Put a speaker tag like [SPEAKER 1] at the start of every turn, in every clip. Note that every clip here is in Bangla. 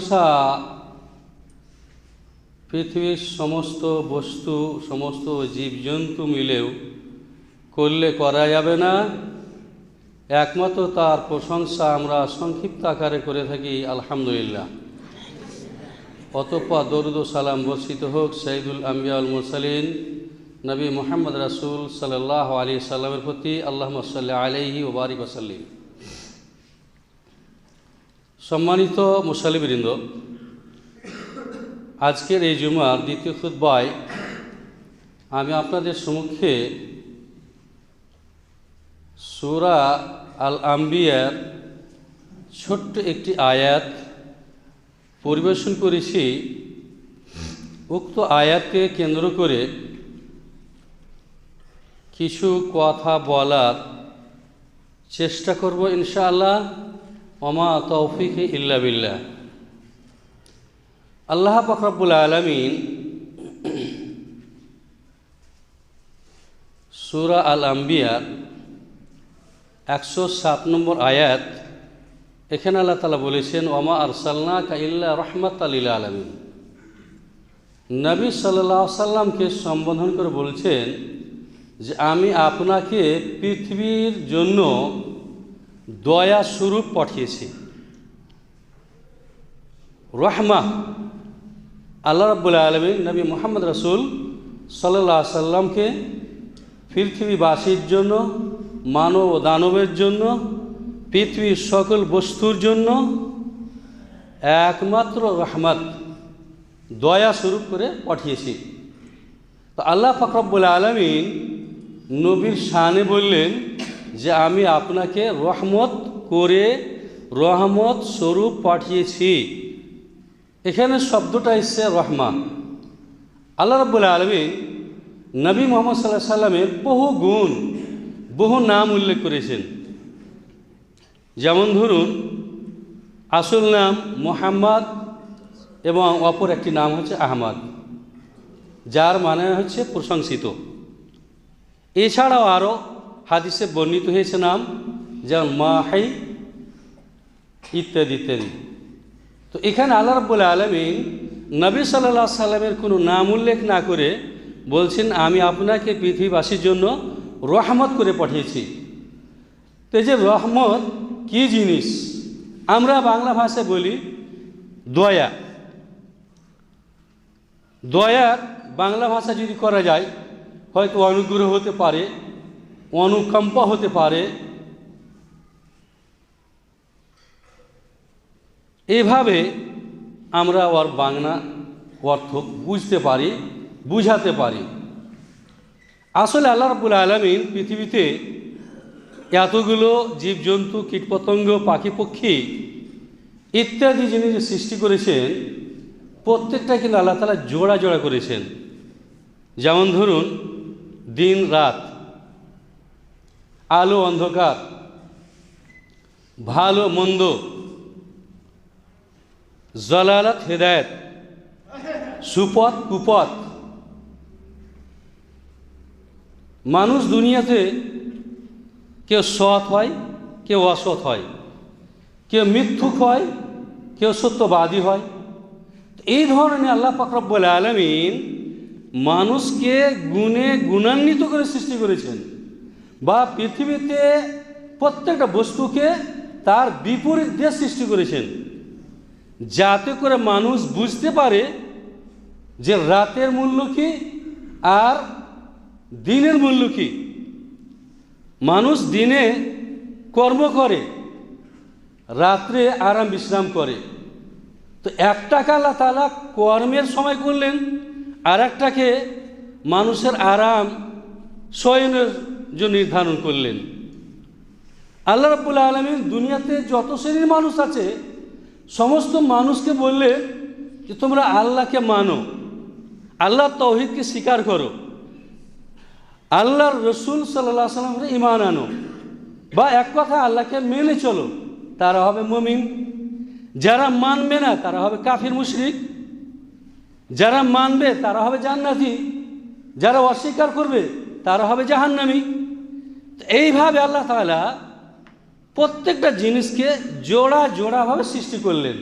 [SPEAKER 1] প্রশংসা পৃথিবীর সমস্ত বস্তু, সমস্ত জীবজন্তু মিলেও করলে করা যাবে না। একমাত্র তার প্রশংসা আমরা সংক্ষিপ্ত আকারে করে থাকি, আলহামদুলিল্লাহ। অতপা দরুদ সালাম বর্ষিত হোক সঈদুল আম্বিয়াউল মুরসালিন, নবী মোহাম্মদ রাসুল সাল্লাহ আলী সাল্লামের প্রতি আল্লাহ সাল্লাহ আলহি ওবারিক ওসাল্লিম সম্মানিত মুসালিবৃন্দ আজকের এই জুমার দ্বিতীয় খুদ্বায় আমি আপনাদের সম্মুখে সুরা আল আম্বিয়ার ছোট্ট একটি আয়াত পরিবেশন করেছি। উক্ত আয়াতকে কেন্দ্র করে কিছু কথা বলার চেষ্টা করব ইনশাআল্লাহ। ওমা তৌফিক ইল্লা বিল্লাহ। আল্লাহ ফকরাবুল আলমিন সুরা আল আম্বিয়ার একশো সাত নম্বর আয়াত, এখানে আল্লাহ তালা বলেছেন, ওমা আরসাল্লা কাইল্লা রহমত আলিল আলমিন। নবী সাল্লাহ সাল্লামকে সম্বোধন করে বলছেন যে, আমি আপনাকে পৃথিবীর জন্য দয়া স্বরূপ পাঠিয়েছি। রহমা। আল্লাহ রাবুল আলমিন নবী মোহাম্মদ রসুল সাল্লাহ সাল্লামকে পৃথিবীবাসীর জন্য, মানব ও দানবের জন্য, পৃথিবীর সকল বস্তুর জন্য একমাত্র রহমত, দয়া স্বরূপ করে পাঠিয়েছি। তো আল্লাহ ফকরবুল আলমিন নবীর শানে বললেন যে আমি আপনাকে রহমত করে রহমত স্বরূপ পাঠিয়েছি। এখানে শব্দটা এসছে রহমান। আল্লাহ রব্বুল আলমী নবী মোহাম্মদ সাল্লাহ সাল্লামের বহু গুণ, বহু নাম উল্লেখ করেছেন। যেমন ধরুন, আসল নাম মোহাম্মদ এবং অপর একটি নাম হচ্ছে আহমদ, যার মানে হচ্ছে প্রশংসিত। এছাড়াও আরও হাদিসে বর্ণিত হয়েছে নাম, যেমন মাহাই ইত্যাদি ইত্যাদি। তো এখানে আল্লাহ রব্বুল আলমিন নবী সাল্লাহ সাল্লামের কোনো নাম উল্লেখ না করে বলছেন, আমি আপনাকে পৃথিবীবাসীর জন্য রহমত করে পাঠিয়েছি। তো এই যে রহমত কী জিনিস? আমরা বাংলা ভাষায় বলি দয়া। দয়ার বাংলা ভাষা যদি করা যায়, হয়তো অনুগ্রহ হতে পারে অনুকম্পা হতে পারে। এভাবে আমরা ওর বাংলা অর্থ বুঝতে পারি, বুঝাতে পারি। আসলে আল্লাহ রবুল আলমিন পৃথিবীতে এতগুলো জীবজন্তু, কীটপতঙ্গ পাখি পক্ষী ইত্যাদি জিনিস সৃষ্টি করেছেন, প্রত্যেকটা কিন্তু আল্লাহ তালা জোড়া জোড়া করেছেন। যেমন ধরুন দিন রাত আলো অন্ধকার, ভালো মন্দ, জলালত হেদায়ত, সুপথ কুপথ। মানুষ দুনিয়াতে কেউ সৎ হয়, কেউ অসৎ হয়, কেউ মিথ্যুক হয়, কেউ সত্যবাদী হয়। এই ধরনের আল্লাহ ফকরব্বুল আলমিন মানুষকে গুণে গুণান্বিত করে সৃষ্টি করেছেন। বা পৃথিবীতে প্রত্যেকটা বস্তুকে তার বিপরীত দিয়ে সৃষ্টি করেছেন। যাতে করে মানুষ বুঝতে পারে যে রাতের মূল্য কি আর দিনের মূল্য কি। মানুষ দিনে কর্ম করে, রাত্রে আরাম বিশ্রাম করে। তো একটাকে আল্লাহ তালা কর্মের সময় করলেন আর একটাকে মানুষের আরাম শয়নের নির্ধারণ করলেন। আল্লাহ রব্বুল আলমী দুনিয়াতে যত শ্রেণির মানুষ আছে, সমস্ত মানুষকে বললে যে তোমরা আল্লাহকে মানো, আল্লাহ তৌহিদকে স্বীকার করো, আল্লাহর রসুল সাল্লাহ সাল্লামকে ইমান আনো বা এক কথা আল্লাহকে মেনে চলো, তারা হবে মমিন। যারা মানবে না, তারা হবে কাফির, মুশরিক। যারা মানবে, তারা হবে জান্নাতি। যারা অস্বীকার করবে, তারা হবে জাহান্নামি। এইভাবে আল্লাহ তাআলা প্রত্যেকটা জিনিসকে জোড়া জোড়াভাবে সৃষ্টি করলেন।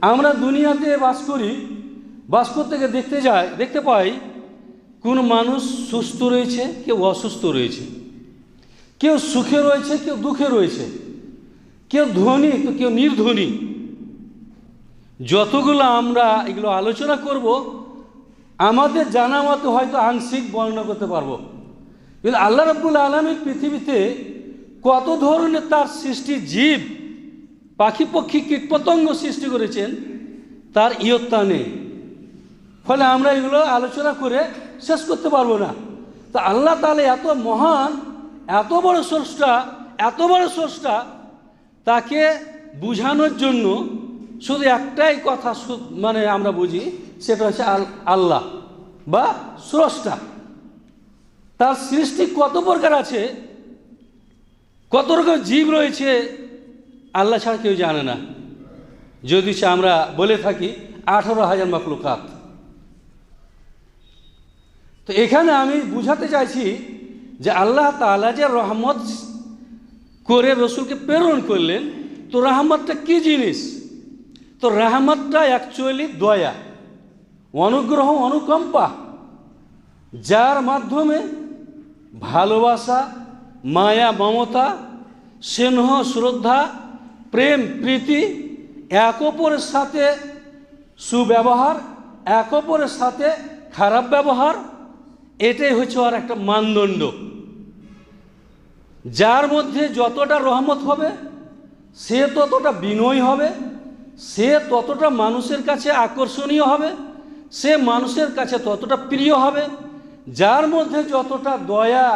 [SPEAKER 1] আমরা দুনিয়াতে বাস করি, বাস করতে গিয়ে দেখতে যাই, দেখতে পাই, কোন মানুষ সুস্থ রয়েছে, কেউ অসুস্থ রয়েছে। কেউ সুখে রয়েছে, কেউ দুঃখে রয়েছে। কেউ ধনী তো কেউ নির্ধনী। যতগুলো আমরা এগুলো আলোচনা করব, আমাদের জানা মতো হয়তো আংশিক বর্ণনা করতে পারব। কিন্তু আল্লাহ রাব্বুল আলমীর পৃথিবীতে কত ধরনের তার সৃষ্টি জীব, পাখি পক্ষী, কীটপতঙ্গ সৃষ্টি করেছেন, তার ইয়ত্তা নেই। ফলে আমরা এগুলো আলোচনা করে শেষ করতে পারব না। তা আল্লাহ তাহলে এত মহান, এত বড় স্রষ্টা, এত বড় স্রষ্টা, তাকে বুঝানোর জন্য শুধু একটাই কথা মানে আমরা বুঝি, সেটা হচ্ছে আল আল্লাহ বা স্রষ্টা। তার সৃষ্টি কত প্রকার আছে? কত রকম জীব রয়েছে? আল্লাহ ছাড়া কেউ জানে না। যদি সে আমরা বলে থাকি, আঠারো হাজার মাকলুকাত তো এখানে আমি বুঝাতে চাইছি যে আল্লাহ তাআলা যে রহমত করে রসুলকে প্রেরণ করলেন, তো রহমতটা কি জিনিস? তো রহমতটা অ্যাকচুয়ালি দয়া, অনুগ্রহ, অনুকম্পা, যার মাধ্যমে ভালোবাসা, মায়া, মমতা, স্নেহ, শ্রদ্ধা, প্রেম, প্রীতি, এক অপরের সাথে সুব্যবহার, এক অপরের সাথে খারাপ ব্যবহার, এটাই হচ্ছে আর একটা মানদণ্ড। যার মধ্যে যতটা রহমত হবে, সে ততটা বিনয় হবে, সে ততটা মানুষের কাছে আকর্ষণীয় হবে, সে মানুষের কাছে ততটা প্রিয় হবে যার মধ্যে যতটা দয়া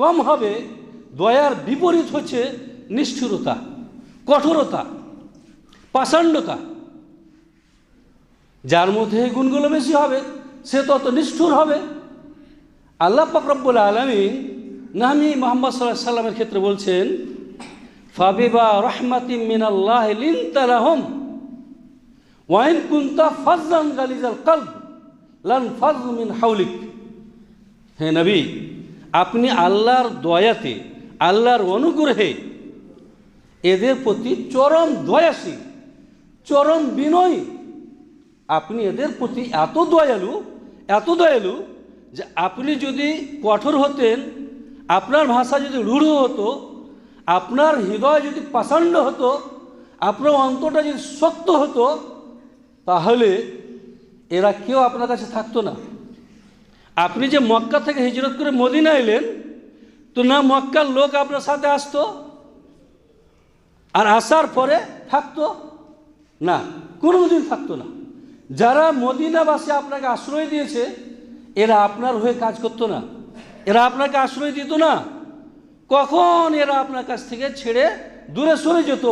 [SPEAKER 1] কম হবে, দয়ার বিপরীত হচ্ছে নিষ্ঠুরতা, কঠোরতা পাষাণ্ডতা যার মধ্যে এই গুণগুলো বেশি হবে, সে তত নিষ্ঠুর হবে। আল্লাহ পাকরব্বুল আলমী নামি মোহাম্মদ সাল্লাহ সাল্লামের ক্ষেত্রে বলছেন ফাবিবা রহমাতি মিনাল্লাহ লিনতালাহম ওয়াইন কুন্তা ফাজান গালিজাল কাল লান ফাজ মিন হাউলিক হে নবী, আপনি আল্লাহর দয়াতে, আল্লাহর অনুগ্রহে এদের প্রতি চরম দয়াশীল, চরম বিনয়ী। আপনি এদের প্রতি এত দয়ালু এত দয়ালু যে আপনি যদি কঠোর হতেন, আপনার ভাষা যদি রূঢ় হতো, আপনার হৃদয় যদি পাষাণ্ড হতো, আপনার অন্তরটা যদি শক্ত হতো, তাহলে এরা কেউ আপনার কাছে থাকতো না। আপনি যে মক্কা থেকে হিজরত করে মদিনা এলেন, তো না মক্কার লোক আপনার সাথে আসতো? আর আসার পরে থাকতো? না, কোনোদিন থাকতো না। যারা মদিনাবাসী আপনাকে আশ্রয় দিয়েছে, এরা আপনার হয়ে কাজ করতো না। এরা আপনাকে আশ্রয় দিত না। কখন এরা আপনার কাছ থেকে ছেড়ে দূরে সরে যেত,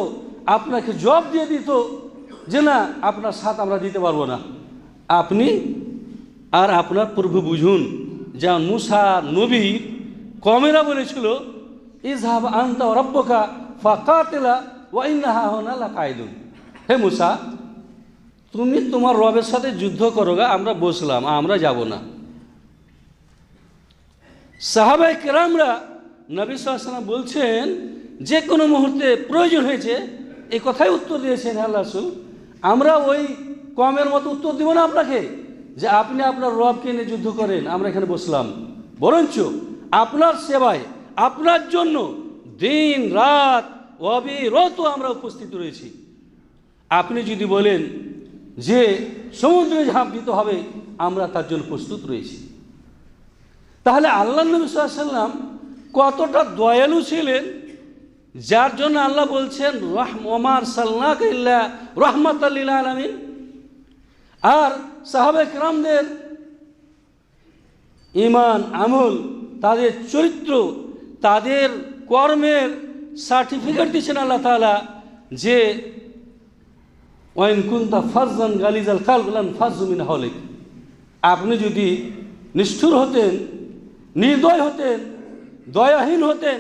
[SPEAKER 1] আপনাকে জব দিয়ে দিত যে না, আপনার সাথ আমরা দিতে পারব না। আপনি আর আপনার প্রভু বুঝুন যা মুসা নবী কমেরা বলেছিল, ইজহাব আন্তা রব্বকা ফাকাতেলা ওয়াইনাহা কায়দুন হে মুসা, তুমি তোমার রবের সাথে যুদ্ধ করো গা, আমরা বসলাম, আমরা যাব না। সাহাবাই কেরামরা নবী সাল্লাম বলছেন, যে কোনো মুহূর্তে প্রয়োজন হয়েছে এই কথাই উত্তর দিয়েছেন রসুল, আমরা ওই কমের মতো উত্তর দিব না আপনাকে। যে আপনি আপনার রবকে নিয়ে যুদ্ধ করেন, আমরা এখানে বসলাম। বরঞ্চ আপনার সেবায়, আপনার জন্য দিন, রাত অবিরত আমরা উপস্থিত রয়েছি। আপনি যদি বলেন যে সমুদ্রে ঝাঁপ দিতে হবে, আমরা তার জন্য প্রস্তুত রয়েছি। তাহলে আল্লাহ নবী সাল্লাম কতটা দয়ালু ছিলেন, যার জন্য আল্লাহ বলছেন রহ ওমার সাল্লাক ইল্লা রহমত আল্লিল আলমিন। আর সাহাবে রামদের ইমান আমল, তাদের চরিত্র, তাদের কর্মের সার্টিফিকেট দিচ্ছেন আল্লাহ তাআলা যে, ওয়াইন কুন্তা ফাজান গালিজাল কালগুলান ফাজুমিন হলিক আপনি যদি নিষ্ঠুর হতেন, নির্দয় হতেন, দয়াহীন হতেন,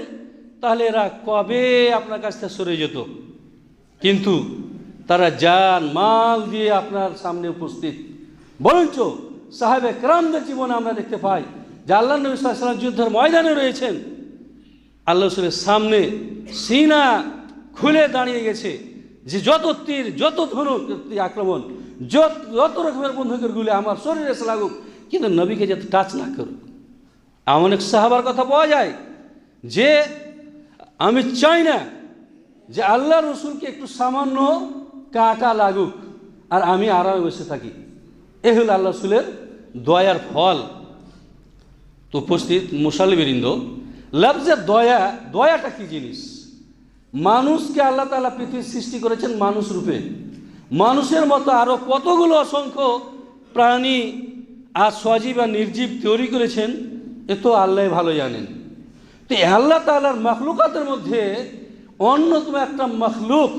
[SPEAKER 1] তাহলে এরা কবে আপনার কাছ থেকে সরে যেত? কিন্তু তারা যান মাল দিয়ে আপনার সামনে উপস্থিত। বরঞ্চ সাহেবে ক্রামদের জীবনে আমরা দেখতে পাই যে আল্লাহ নবী সাল্লাম যুদ্ধের ময়দানে রয়েছেন। আল্লাহ রসুলের সামনে সিনা খুলে দাঁড়িয়ে গেছে যে যত তীর, যত ধনুক আক্রমণ, যত যত রকমের বন্ধুকের গুলি আমার শরীরে এসে লাগুক, কিন্তু নবীকে যাতে টাচ না করুক। এমন এক সাহাবার কথা পাওয়া যায় যে, আমি চাই না যে আল্লাহ রসুলকে একটু সামান্য কাঁটা লাগুক, আর আমি আরামে বসে থাকি। এ হল আল্লাহ রসুলের দয়ার ফল। তো উপস্থিত মুসালিবৃন্দ লফজে দয়া, দয়াটা কি জিনিস? মানুষকে আল্লাহ তালা পৃথিবীর সৃষ্টি করেছেন মানুষ রূপে। মানুষের মতো আরও কতগুলো অসংখ্য প্রাণী আর সজীব আর নির্জীব তৈরি করেছেন, এ তো আল্লাহ ভালো জানেন। তো আল্লাহ তালার মখলুকাতের মধ্যে অন্যতম একটা মখলুক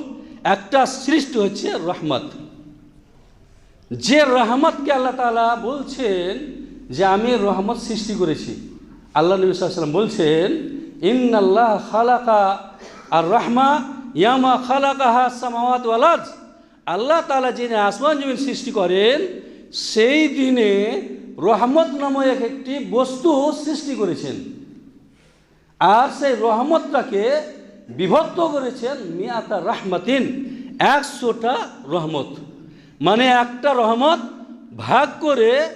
[SPEAKER 1] একটা সৃষ্টি হচ্ছে রহমত। যে রহমতকে আল্লাহ তালা বলছেন যে আমি রহমত সৃষ্টি করেছি। আল্লাহ নবী সাল্লাম বলছেন ইন আল্লাহ খালাকা আর রহমা ইয়ামা খালাকাহা সামাওয়াত ওয়ালাজ আল্লাহ তালা যিনি আসমান জমিন সৃষ্টি করেন, সেই দিনে রহমত নামক এক একটি বস্তু সৃষ্টি করেছেন। আর সেই রহমতটাকে বিভক্ত করেছেন মিয়াতা রাহমাতিন, একশোটা রহমত। মানে একটা রহমত ভাগ করে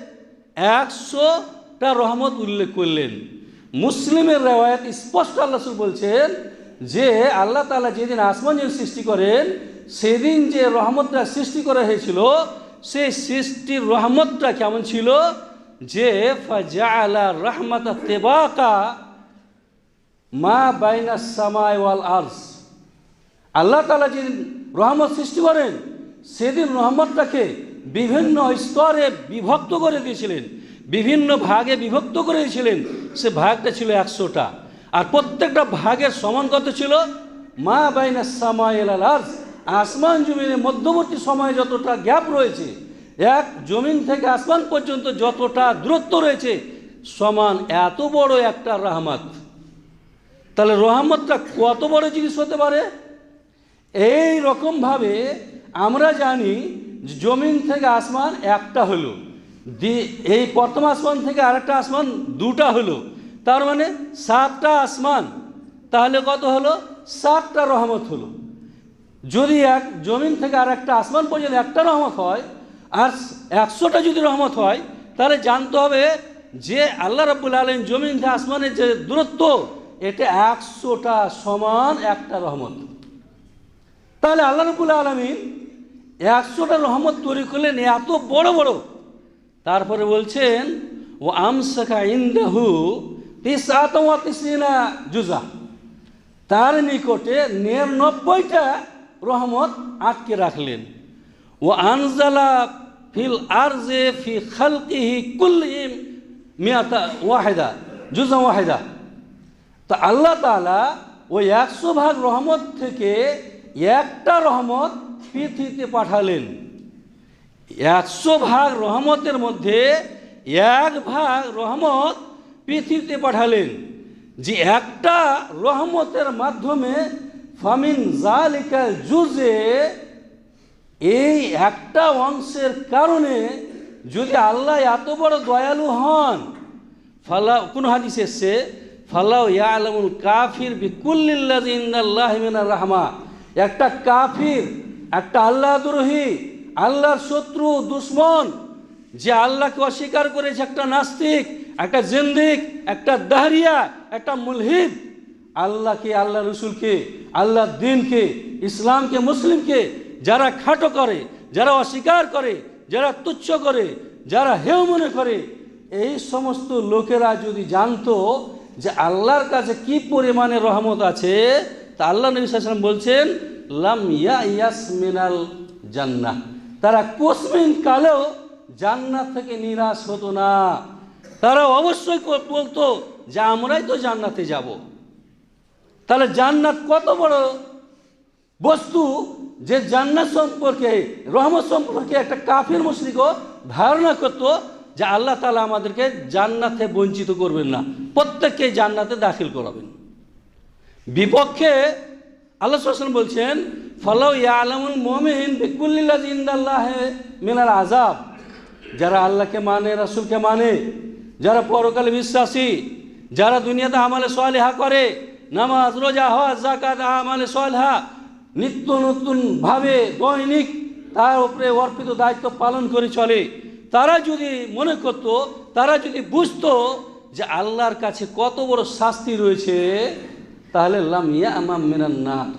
[SPEAKER 1] একশোটা রহমত উল্লেখ করলেন। মুসলিমের রেওয়ায়ত স্পষ্ট আল্লাহ বলছেন যে আল্লাহ তালা যেদিন আসমান যেদিন সৃষ্টি করেন, সেদিন যে রহমতটা সৃষ্টি করা হয়েছিল, সেই সৃষ্টির রহমতটা কেমন ছিল? যে ফাজা রহমত তেবাকা মা বাইনা সামাই ওয়াল আর্স। আল্লাহ তালা যেদিন রহমত সৃষ্টি করেন, সেদিন রহমতটাকে বিভিন্ন স্তরে বিভক্ত করে দিয়েছিলেন, বিভিন্ন ভাগে বিভক্ত করে দিয়েছিলেন। সে ভাগটা ছিল একশোটা। আর প্রত্যেকটা ভাগের সমান কত ছিল? মা বাইনা সামাই আল আর্স। আসমান জমিনের মধ্যবর্তী সময়ে যতটা গ্যাপ রয়েছে, এক জমিন থেকে আসমান পর্যন্ত যতটা দূরত্ব রয়েছে, সমান এত বড় একটা রহমত। তাহলে রহমতটা কত বড় জিনিস হতে পারে? এই রকমভাবে আমরা জানি জমিন থেকে আসমান একটা হলো। এই প্রথম আসমান থেকে আরেকটা আসমান দুটা হলো। তার মানে সাতটা আসমান। তাহলে কত হলো? সাতটা রহমত হলো। যদি এক জমিন থেকে আর একটা আসমান পর্যন্ত একটা রহমত হয়, আর একশোটা যদি রহমত হয়, তাহলে জানতে হবে যে আল্লাহ রাব্বুল আলম জমিন থেকে আসমানের যে দূরত্ব এটা একশোটা সমান একটা রহমত। তাহলে আল্লাহ রবুল আলমিন একশোটা রহমত তৈরি করলেন এত বড় বড়। তারপরে বলছেন, ও আমসাকা ইন্দাহু তিসিনা জুজা। তার নিকটে নিরানব্বইটা রহমত আটকে রাখলেন। ও আনজালা ফিল আরজে ফি খালকিহি কুল্লিহিম মিয়াতা ওয়াহেদা, জুজা ওয়াহেদা। তা আল্লাহ তাআলা ওই একশো ভাগ রহমত থেকে একটা রহমত পৃথিবীতে পাঠালেন। একশো ভাগ রহমতের মধ্যে এক ভাগ রহমত পৃথিবীতে পাঠালেন, যে একটা রহমতের মাধ্যমে ফামিন জালিকাল জুজে এই একটা অংশের কারণে যদি আল্লাহ এত বড় দয়ালু হন, ফালা কোন হাদিস এসছে ফালাউ ইয়ালামুল কাফির বিকুল্লিল্লাহ মিনার রাহমা। একটা কাফির, একটা আল্লাহ দ্রোহী, আল্লাহর শত্রু, দুশ্মন, যে আল্লাহকে অস্বীকার করেছে, একটা নাস্তিক, একটা জিন্দিক, একটা দাহরিয়া, একটা মুলহিদ। আল্লাহকে আল্লাহ রসুলকে আল্লাহ দিনকে ইসলামকে মুসলিমকে যারা খাটো করে, যারা অস্বীকার করে, যারা তুচ্ছ করে, যারা হেউ মনে করে, এই সমস্ত লোকেরা যদি জানতো যে আল্লাহর কাছে কি পরিমাণে রহমত আছে, তা আল্লাহ নবী সাল্লাম বলছেন, লাম ইয়া ইয়াসমিনাল জান্নাহ। তারা কোসমিন কালেও জান্নাত থেকে নিরাশ হতো না। তারা অবশ্যই বলতো যে, আমরাই তো জান্নাতে যাব। তাহলে জান্নাত কত বড় বস্তু যে জান্নাত সম্পর্কে, রহমত সম্পর্কে একটা কাফির মুশরিকও ধারণা করতো যে আল্লাহ তালা আমাদেরকে জান্নাতে বঞ্চিত করবেন না। প্রত্যেককে জান্নাতে দাখিল করাবেন। বিপক্ষে আল্লাহ সাল্লাম বলছেন, ফলাউ ইয়া আলমুল মোমিন বিকুল্লিল্লাহ ইন্দাল্লাহ মিনাল আজাব যারা আল্লাহকে মানে রাসুলকে মানে যারা পরকালে বিশ্বাসী, যারা দুনিয়াতে আমালে সোয়ালিহা করে, নামাজ, রোজা, হজ জাকাত আমালে সোয়ালিহা নিত্য নতুনভাবে দৈনিক তার উপরে অর্পিত দায়িত্ব পালন করে চলে। তারা যদি মনে করত, তারা যদি বুঝতো যে আল্লাহর কাছে কত বড় শাস্তি রয়েছে, তাহলে লাম ইয়া আমাম মিনান নার।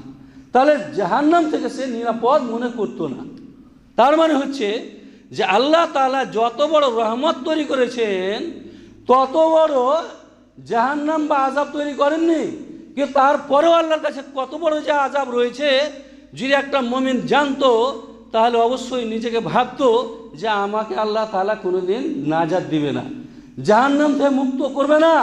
[SPEAKER 1] তাহলে জাহান্নাম থেকে সে নিরাপদ মনে করতো না। তার মানে হচ্ছে যে আল্লাহ তাআলা যত বড় রহমত তৈরি করেছেন, তত বড় জাহান্নাম বা আজাব তৈরি করেননি। কিন্তু তারপরেও আল্লাহর কাছে কত বড় যে আজাব রয়েছে, যদি একটা মমিন জানতো তাহলে অবশ্যই নিজেকে ভাবতো যে আমাকে আল্লাহ তাআলা কোনোদিন নাজাদ দিবে না। জাহান্নাম থেকে মুক্ত করবে না।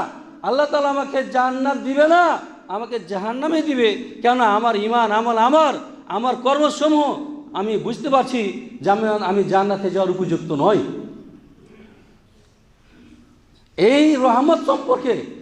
[SPEAKER 1] আল্লাহ তালা আমাকে জান্নাত দিবে না, আমাকে জাহান্নামে দিবে। কেন আমার ইমান আমল আমার আমার কর্মসমূহ। আমি বুঝতে পারছি যে আমি আমি জান্নাতে যাওয়ার উপযুক্ত নয় এই রহমত সম্পর্কে